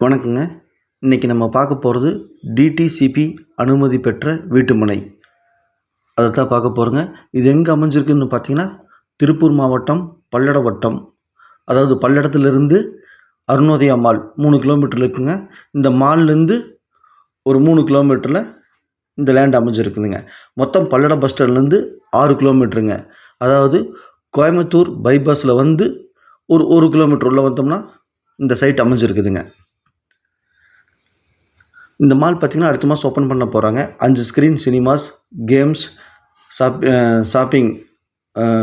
வணக்கங்க. இன்றைக்கி நம்ம பார்க்க போகிறது டிடிசிபி அனுமதி பெற்ற வீட்டுமனை. அதை தான் பார்க்க போகிறோங்க இது எங்கே அமைஞ்சிருக்குன்னு பார்த்தீங்கன்னா திருப்பூர் மாவட்டம் பல்லட வட்டம் அதாவது பல்லடத்துலேருந்து அருணோதயா மால் மூணு கிலோமீட்டர் இருக்குங்க. இந்த மால்லேருந்து ஒரு மூணு கிலோமீட்டரில் இந்த லேண்ட் அமைஞ்சிருக்குதுங்க. மொத்தம் பல்லட பஸ் ஸ்டாண்ட்லேருந்து ஆறு கிலோமீட்டருங்க. அதாவது கோயம்புத்தூர் பைபாஸில் வந்து ஒரு ஒரு கிலோமீட்டர் உள்ளே வந்தோம்னா இந்த சைட் அமைஞ்சிருக்குதுங்க. இந்த மால் பார்த்திங்கன்னா அடுத்த மாதம் ஓப்பன் பண்ண போகிறாங்க அஞ்சு screen cinemas games shop shopping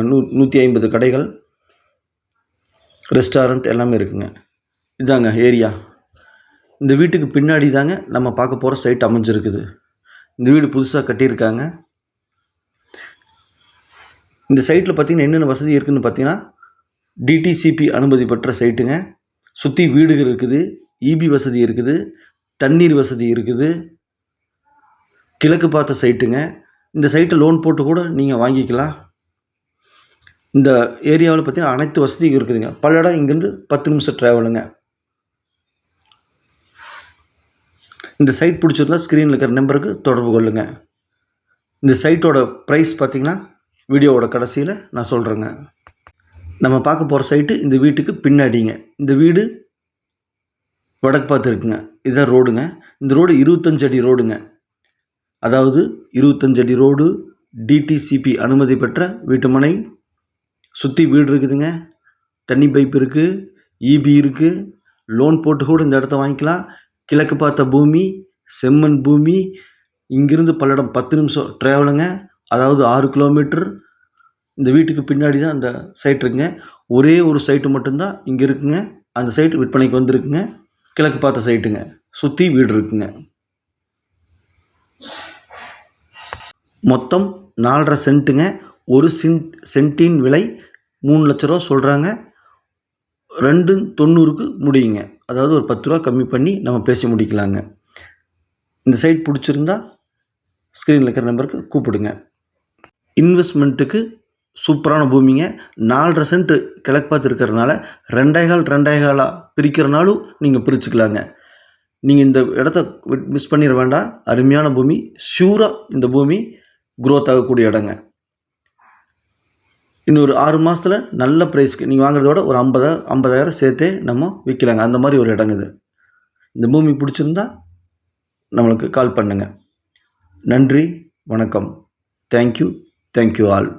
நூ நூற்றி ஐம்பது கடைகள் ரெஸ்டாரண்ட் எல்லாமே இருக்குங்க. இதாங்க ஏரியா இந்த வீட்டுக்கு பின்னாடி தாங்க நம்ம பார்க்க போகிற சைட் அமைஞ்சிருக்குது. இந்த வீடு புதுசாக கட்டியிருக்காங்க. இந்த சைட்டில் பார்த்தீங்கன்னா என்னென்ன வசதி இருக்குதுன்னு பார்த்தீங்கன்னா டிடிசிபி அனுமதி பெற்ற சைட்டுங்க சுற்றி வீடுகள் இருக்குது. இபி வசதி இருக்குது. தண்ணீர் வசதி இருக்குது. கிழக்கு பார்த்த சைட்டுங்க. இந்த சைட்டை லோன் போட்டு கூட நீங்கள் வாங்கிக்கலாம். இந்த ஏரியாவில் பார்த்தீங்கன்னா அனைத்து வசதியும் இருக்குதுங்க. பல்லடம் இங்கேருந்து பத்து நிமிஷம் ட்ராவலுங்க இந்த சைட் பிடிச்சிருந்தா ஸ்க்ரீனில் இருக்கிற நம்பருக்கு தொடர்பு கொள்ளுங்கள் இந்த சைட்டோட ப்ரைஸ் பார்த்தீங்கன்னா வீடியோவோட கடைசியில் நான் சொல்கிறேங்க நம்ம பார்க்க போகிற சைட்டு இந்த வீட்டுக்கு பின்னாடிங்க. இந்த வீடு வடக்கு பார்த்து இருக்குங்க. இதுதான் ரோடுங்க. இந்த ரோடு இருபத்தஞ்சு அடி ரோடுங்க. அதாவது இருபத்தஞ்சு அடி ரோடு டிடிசிபி அனுமதி பெற்ற வீட்டுமனை. சுற்றி வீடு இருக்குதுங்க. தண்ணி பைப் இருக்குது இபி இருக்குது லோன் போட்டு கூட இந்த இடத்த வாங்கிக்கலாம். கிழக்கு பார்த்த பூமி செம்மண் பூமி. இங்கிருந்து பல்லடம் பத்து நிமிஷம் ட்ராவலுங்க அதாவது ஆறு கிலோமீட்டர் இந்த வீட்டுக்கு பின்னாடி தான் அந்த சைட் இருக்குங்க. ஒரே ஒரு சைட்டு மட்டும்தான் இங்கே இருக்குங்க. அந்த சைட்டு விற்பனைக்கு வந்திருக்குங்க. கிழக்கு பார்த்த சைட்டுங்க. சுற்றி வீடு இருக்குங்க. மொத்தம் நாலரை சென்ட்டுங்க. ஒரு சென்ட் சென்ட்டின் விலை மூணு லட்ச ரூபா சொல்கிறாங்க ரெண்டு தொண்ணூறுக்கு முடியுங்க. அதாவது ஒரு பத்து ரூபா கம்மி பண்ணி நம்ம பேசி முடிக்கலாங்க. இந்த சைட் பிடிச்சிருந்தா ஸ்க்ரீனில் இருக்கிற நம்பருக்கு கூப்பிடுங்க. இன்வெஸ்ட்மெண்ட்டுக்கு சூப்பரான பூமிங்க. நாலரை சென்ட் கிழக்கு பார்த்து இருக்கிறதுனால ரெண்டேகால் பிரிக்கிறனாலும் நீங்கள் பிரிச்சுக்கலாங்க. நீங்கள் இந்த இடத்த மிஸ் பண்ணிட வேண்டாம். அருமையான பூமி. ஷூராக இந்த பூமி க்ரோத் ஆகக்கூடிய இடங்க. இன்னொரு ஆறு மாதத்தில் நல்ல ப்ரைஸ்க்கு நீங்கள் வாங்குறத விட ஒரு ஐம்பதா ஐம்பதாயிரம் சேர்த்தே நம்ம விற்கலாங்க அந்த மாதிரி ஒரு இடங்க இது. இந்த பூமி பிடிச்சிருந்தா நம்மளுக்கு கால் பண்ணுங்கள் நன்றி வணக்கம். Thank you thank you all